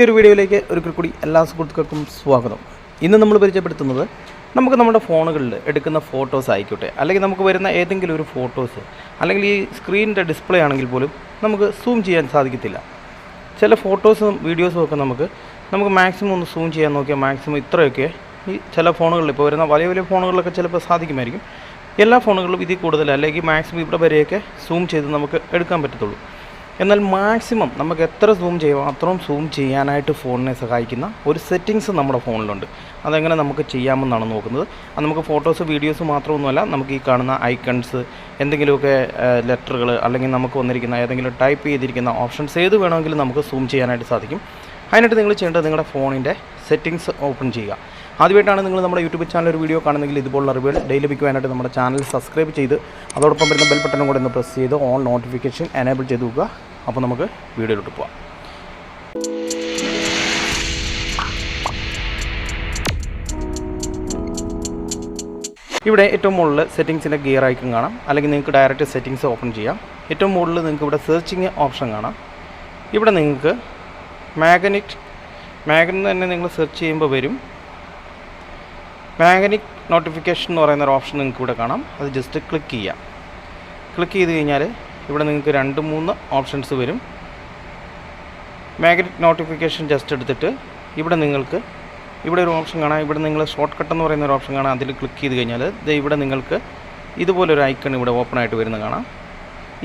ഈ ഒരു വീഡിയോയിലേക്ക് ഒരിക്കൽ കൂടി എല്ലാ സുഹൃത്തുക്കൾക്കും സ്വാഗതം. ഇന്ന് നമ്മൾ പരിചയപ്പെടുത്തുന്നത് നമുക്ക് നമ്മുടെ ഫോണുകളിൽ എടുക്കുന്ന ഫോട്ടോസ് ആയിക്കോട്ടെ അല്ലെങ്കിൽ നമുക്ക് വരുന്ന ഏതെങ്കിലും ഒരു ഫോട്ടോസ് അല്ലെങ്കിൽ ഈ സ്ക്രീനിന്റെ ഡിസ്പ്ലേ ആണെങ്കിൽ പോലും നമുക്ക് സൂം ചെയ്യാൻ സാധിക്കത്തില്ല. ചില ഫോട്ടോസും വീഡിയോസും ഒക്കെ നമുക്ക് നമുക്ക് മാക്സിമം ഒന്ന് സൂം ചെയ്യാൻ നോക്കിയാൽ മാക്സിമം ഇത്രയൊക്കെ ഈ ചില ഫോണുകളിൽ ഇപ്പോൾ വരുന്ന വലിയ വലിയ ഫോണുകളിലൊക്കെ ചിലപ്പോൾ സാധിക്കുമായിരിക്കും. എല്ലാ ഫോണുകളിലും ഇതിൽ കൂടുതൽ അല്ലെങ്കിൽ മാക്സിമം ഇവിടെ വരെയൊക്കെ സൂം ചെയ്ത് നമുക്ക് എടുക്കാൻ പറ്റത്തുള്ളൂ. എന്നാൽ മാക്സിമം നമുക്ക് എത്ര സൂം ചെയ്യുമോ അത്രയും സൂം ചെയ്യാനായിട്ട് ഫോണിനെ സഹായിക്കുന്ന ഒരു സെറ്റിങ്സ് നമ്മുടെ ഫോണിലുണ്ട്. അതെങ്ങനെ നമുക്ക് ചെയ്യാമെന്നാണ് നോക്കുന്നത്. അത് നമുക്ക് ഫോട്ടോസ് വീഡിയോസ് മാത്രമൊന്നുമല്ല നമുക്ക് ഈ കാണുന്ന ഐക്കൺസ് എന്തെങ്കിലുമൊക്കെ ലെറ്ററുകൾ അല്ലെങ്കിൽ നമുക്ക് വന്നിരിക്കുന്ന ഏതെങ്കിലും ടൈപ്പ് ചെയ്തിരിക്കുന്ന ഓപ്ഷൻസ് ഏത് വേണമെങ്കിലും നമുക്ക് സൂം ചെയ്യാനായിട്ട് സാധിക്കും. അതിനായിട്ട് നിങ്ങൾ ചെയ്യേണ്ടത് നിങ്ങളുടെ ഫോണിന്റെ സെറ്റിങ്സ് ഓപ്പൺ ചെയ്യുക. ആദ്യമായിട്ടാണ് നിങ്ങൾ നമ്മുടെ യൂട്യൂബ് ചാനൽ ഒരു വീഡിയോ കാണുന്നെങ്കിൽ ഇതുപോലുള്ള അറിവുകൾ ഡെയിലി ലഭിക്കുവാനായിട്ട് നമ്മുടെ ചാനൽ സബ്സ്ക്രൈബ് ചെയ്ത് അതോടൊപ്പം വരുന്ന ബെൽ ബട്ടണും കൂടെ ഒന്ന് പ്രസ് ചെയ്ത് ഓൺ നോട്ടിഫിക്കേഷൻ എനേബിൾ ചെയ്ത് വെക്കുക. അപ്പോൾ നമുക്ക് വീഡിയോയിലോട്ട് പോവാം. ഇവിടെ ഏറ്റവും മുകളിൽ സെറ്റിങ്സിന്റെ ഗിയർ ഐക്കൺ കാണാം. അല്ലെങ്കിൽ നിങ്ങൾക്ക് ഡയറക്റ്റ് സെറ്റിങ്സ് ഓപ്പൺ ചെയ്യാം. ഏറ്റവും മുകളിൽ നിങ്ങൾക്ക് ഇവിടെ സെർച്ചിങ് ഓപ്ഷൻ കാണാം. ഇവിടെ നിങ്ങൾക്ക് മാഗ്നറ്റ് മാഗ്നറ്റ് തന്നെ നിങ്ങൾ സെർച്ച് ചെയ്യുമ്പോൾ വരും. മാഗ്നറ്റിക് നോട്ടിഫിക്കേഷൻ എന്ന് പറയുന്ന ഒരു ഓപ്ഷൻ നിങ്ങൾക്ക് ഇവിടെ കാണാം. അത് ജസ്റ്റ് ക്ലിക്ക് ചെയ്യാം. ക്ലിക്ക് ചെയ്ത് കഴിഞ്ഞാൽ ഇവിടെ നിങ്ങൾക്ക് രണ്ട് മൂന്ന് ഓപ്ഷൻസ് വരും. മാഗ്നറ്റിക് നോട്ടിഫിക്കേഷൻ ജസ്റ്റ് എടുത്തിട്ട് ഇവിടെ നിങ്ങൾക്ക് ഇവിടെ ഒരു ഓപ്ഷൻ കാണാം. ഇവിടെ നിങ്ങൾ ഷോർട്ട് കട്ട് എന്ന് പറയുന്ന ഒരു ഓപ്ഷൻ കാണാം. അതിൽ ക്ലിക്ക് ചെയ്ത് കഴിഞ്ഞാൽ ദേ ഇവിടെ നിങ്ങൾക്ക് ഇതുപോലൊരു ഐക്കൺ ഇവിടെ ഓപ്പൺ ആയിട്ട് വരുന്ന കാണാം.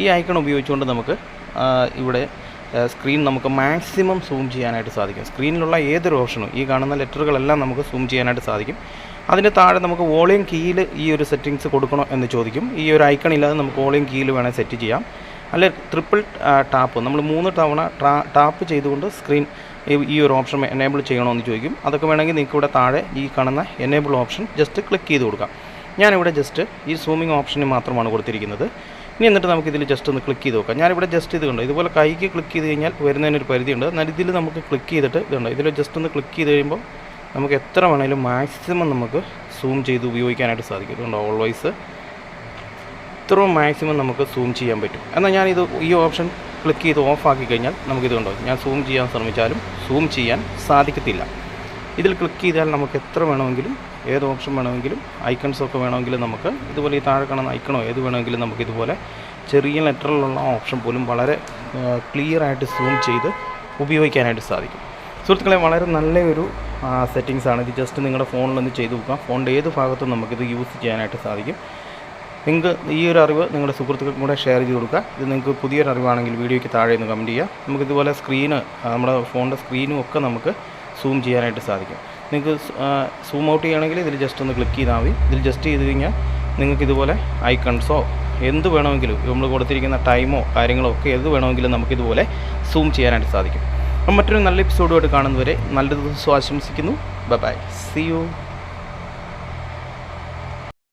ഈ ഐക്കൺ ഉപയോഗിച്ചുകൊണ്ട് നമുക്ക് ഇവിടെ സ്ക്രീൻ നമുക്ക് മാക്സിമം സൂം ചെയ്യാനായിട്ട് സാധിക്കും. സ്ക്രീനിലുള്ള ഏതൊരു ഓപ്ഷനും ഈ കാണുന്ന ലെറ്ററുകളെല്ലാം നമുക്ക് സൂം ചെയ്യാനായിട്ട് സാധിക്കും. അതിന് താഴെ നമുക്ക് വോളിയം കീയിൽ ഈ ഒരു സെറ്റിങ്സ് കൊടുക്കണോ എന്ന് ചോദിക്കും. ഈ ഒരു ഐക്കൺ ഇല്ലാതെ നമുക്ക് വോളിയം കീയിൽ വേണേൽ സെറ്റ് ചെയ്യാം. അല്ലെ ട്രിപ്പിൾ ടാപ്പ് നമ്മൾ മൂന്ന് തവണ ടാപ്പ് ചെയ്തുകൊണ്ട് സ്ക്രീൻ ഈ ഒരു ഓപ്ഷൻ എനേബിൾ ചെയ്യണമെന്ന് ചോദിക്കും. അതൊക്കെ വേണമെങ്കിൽ നിങ്ങൾക്ക് ഇവിടെ താഴെ ഈ കാണുന്ന എനേബിൾ ഓപ്ഷൻ ജസ്റ്റ് ക്ലിക്ക് ചെയ്ത് കൊടുക്കാം. ഞാനിവിടെ ജസ്റ്റ് ഈ സൂമിംഗ് ഓപ്ഷന് മാത്രമാണ് കൊടുത്തിരിക്കുന്നത്. ഇനി എന്നിട്ട് നമുക്ക് ഇതിൽ ജസ്റ്റ് ഒന്ന് ക്ലിക്ക് ചെയ്ത് നോക്കാം. ഞാനിവിടെ ജസ്റ്റ് ഇത് കണ്ടു? ഇതുപോലെ കൈക്ക് ക്ലിക്ക് ചെയ്ത് കഴിഞ്ഞാൽ വരുന്നതിനൊരു പരിധിയുണ്ട്. എന്നാൽ ഇതിൽ നമുക്ക് ക്ലിക്ക് ചെയ്തിട്ട് ഇതുണ്ട് ഇതിൽ ജസ്റ്റ് ഒന്ന് ക്ലിക്ക് ചെയ്ത് കഴിയുമ്പോൾ നമുക്ക് എത്ര വേണമെങ്കിലും മാക്സിമം നമുക്ക് സൂം ചെയ്ത് ഉപയോഗിക്കാനായിട്ട് സാധിക്കും. ഇതുകൊണ്ട് ഓൾവൈസ് ഇത്രയും മാക്സിമം നമുക്ക് സൂം ചെയ്യാൻ പറ്റും. എന്നാൽ ഞാനിത് ഈ ഓപ്ഷൻ ക്ലിക്ക് ചെയ്ത് ഓഫ് ആക്കി കഴിഞ്ഞാൽ നമുക്കിത് കണ്ടോ? ഞാൻ സൂം ചെയ്യാൻ ശ്രമിച്ചാലും സൂം ചെയ്യാൻ സാധിക്കത്തില്ല. ഇതിൽ ക്ലിക്ക് ചെയ്താൽ നമുക്ക് എത്ര വേണമെങ്കിലും ഏത് ഓപ്ഷൻ വേണമെങ്കിലും ഐക്കൺസൊക്കെ വേണമെങ്കിലും നമുക്ക് ഇതുപോലെ ഈ താഴെ കാണുന്ന ഐക്കണോ ഏത് വേണമെങ്കിലും നമുക്ക് ഇതുപോലെ ചെറിയ ലെറ്ററിലുള്ള ഓപ്ഷൻ പോലും വളരെ ക്ലിയർ ആയിട്ട് സൂം ചെയ്ത് ഉപയോഗിക്കാനായിട്ട് സാധിക്കും. സുഹൃത്തുക്കളെ വളരെ നല്ലൊരു സെറ്റിങ്സ് ആണ്. ഇത് ജസ്റ്റ് നിങ്ങളുടെ ഫോണിൽ ഒന്ന് ചെയ്ത് നോക്കാം ഫോണിന്റെ ഏത് ഭാഗത്തും നമുക്കിത് യൂസ് ചെയ്യാനായിട്ട് സാധിക്കും. നിങ്ങൾക്ക് ഈ ഒരു അറിവ് നിങ്ങളുടെ സുഹൃത്തുക്കൾക്കും കൂടെ ഷെയർ ചെയ്ത് കൊടുക്കുക. ഇത് നിങ്ങൾക്ക് പുതിയൊരു അറിവാണെങ്കിൽ വീഡിയോയ്ക്ക് താഴെ ഒന്ന് കമന്റ് ചെയ്യുക. നമുക്കിതുപോലെ സ്ക്രീന് നമ്മുടെ ഫോണിന്റെ സ്ക്രീനും ഒക്കെ നമുക്ക് സൂം ചെയ്യാനായിട്ട് സാധിക്കും. നിങ്ങൾക്ക് സൂം ഔട്ട് ചെയ്യണമെങ്കിൽ ഇതിൽ ജസ്റ്റ് ഒന്ന് ക്ലിക്ക് ചെയ്താൽ മതി. ഇതിൽ ജസ്റ്റ് ചെയ്ത് കഴിഞ്ഞാൽ നിങ്ങൾക്ക് ഇതുപോലെ ഐക്കൺസോ എന്ത് വേണമെങ്കിലും നമ്മൾ കൊടുത്തിരിക്കുന്ന ടൈമോ കാര്യങ്ങളോ ഒക്കെ എന്ത് വേണമെങ്കിലും നമുക്കിതുപോലെ സൂം ചെയ്യാനായിട്ട് സാധിക്കും. അപ്പം മറ്റൊരു നല്ല എപ്പിസോഡുമായിട്ട് കാണുന്നവരെ നല്ല ദിവസം ആശംസിക്കുന്നു. By C U